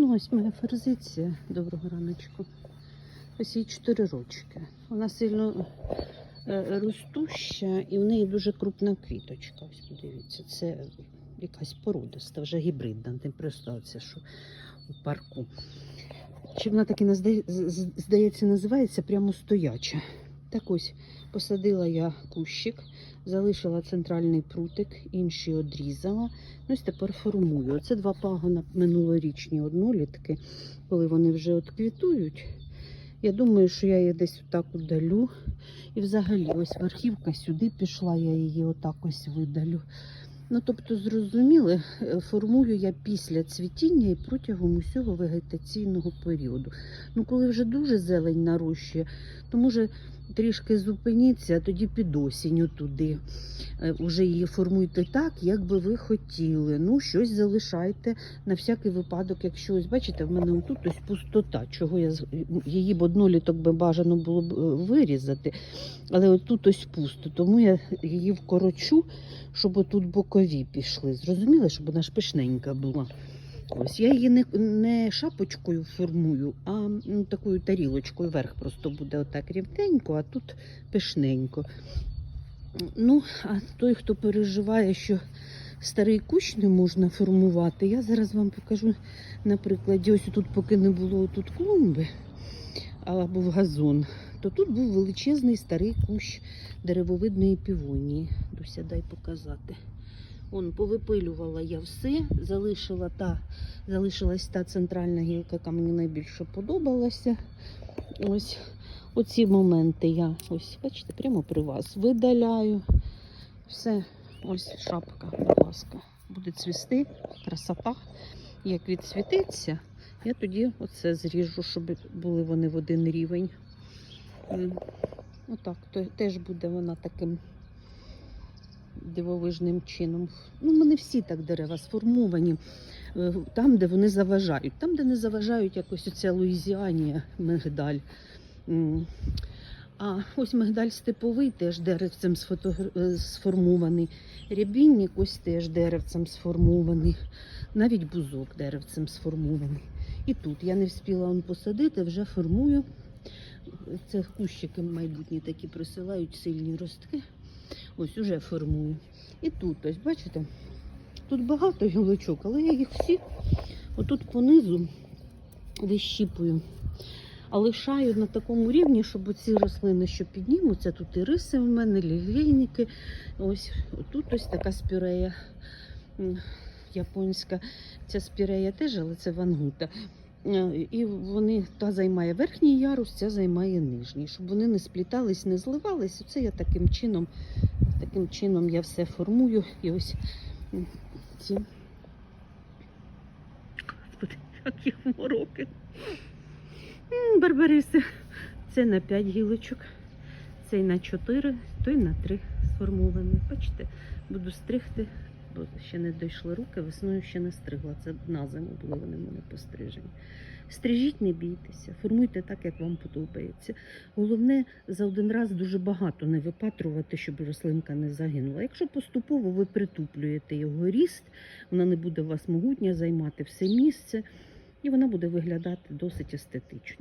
Ну, ось моя форзиція. Доброго раночку. Ось їй 4 рочки. Вона сильно е, ростуща і в неї дуже крупна квіточка. Ось подивіться, це якась породиста, вже гібридна, не це, що у парку. Чи вона так і назда- з- з- здається, називається прямо стояча. Так ось посадила я кущик, залишила центральний прутик, інший одрізала. Ну, ось тепер формую. Оце два пагона минулорічні однолітки, коли вони вже квітують. Я думаю, що я її десь отак удалю. І взагалі, ось верхівка сюди пішла, я її отак ось видалю. Ну, тобто, зрозуміли, е, формую я після цвітіння і протягом усього вегетаційного періоду. Ну, коли вже дуже зелень нарощує, то може трішки зупиніться, а тоді під осінню туди. Е, Уже її формуйте так, як би ви хотіли. Ну, щось залишайте на всякий випадок, якщо ось бачите, в мене тут ось пустота. Чого я її б одноліток би бажано було б е, вирізати, але от тут ось пусто. Тому я її вкорочу, щоб отут бокові пішли. Зрозуміли, щоб вона ж пишненька була. Ось я її не, не шапочкою формую, а такою тарілочкою. Верх просто буде отак рівненько, а тут пишненько. Ну, а той, хто переживає, що старий кущ не можна формувати, я зараз вам покажу на прикладі. Ось тут, поки не було тут клумби, а був газон, то тут був величезний старий кущ деревовидної півонії. Дуся, дай показати. Он повипилювала я все, залишила та, залишилась та центральна гілка, яка мені найбільше подобалася. Ось оці моменти я ось, бачите, прямо при вас видаляю. Все, ось шапка, будь ласка, буде цвісти, красота. Як відцвітиться, я тоді оце зріжу, щоб були вони в один рівень. Отак, то теж буде вона таким дивовижним чином. Ну, мене всі так дерева сформовані е, там, де вони заважають. Там, де не заважають, якось оця Луїзіанія, мигдаль. А ось мигдаль степовий теж деревцем е, сформований. Рябінник ось теж деревцем сформований. Навіть бузок деревцем сформований. І тут я не встигла он посадити, вже формую. Це кущики майбутні такі присилають сильні ростки. Ось уже формую. І тут, ось бачите, тут багато гілочок, але я їх всі отут понизу вищіпую. А лишаю на такому рівні, щоб ці рослини, що піднімуться, тут і риси в мене, лілейники. Ось тут ось така спірея японська. Ця спірея теж, але це вангута. Е, І вони та займає верхній ярус, ця займає нижній, щоб вони не сплітались, не зливались. Це я таким чином, таким чином я все формую. І ось ці. Господи, які мороки. Барбариси. Це на 5 гілочок, цей на 4, той на 3 сформований. Бачите, буду стригти, бо ще не дійшли руки, весною ще не стригла. Це на зиму були вони в мене пострижені. Стрижіть, не бійтеся, формуйте так, як вам подобається. Головне, за один раз дуже багато не випатрувати, щоб рослинка не загинула. Якщо поступово ви притуплюєте його ріст, вона не буде у вас могутня займати все місце, і вона буде виглядати досить естетично.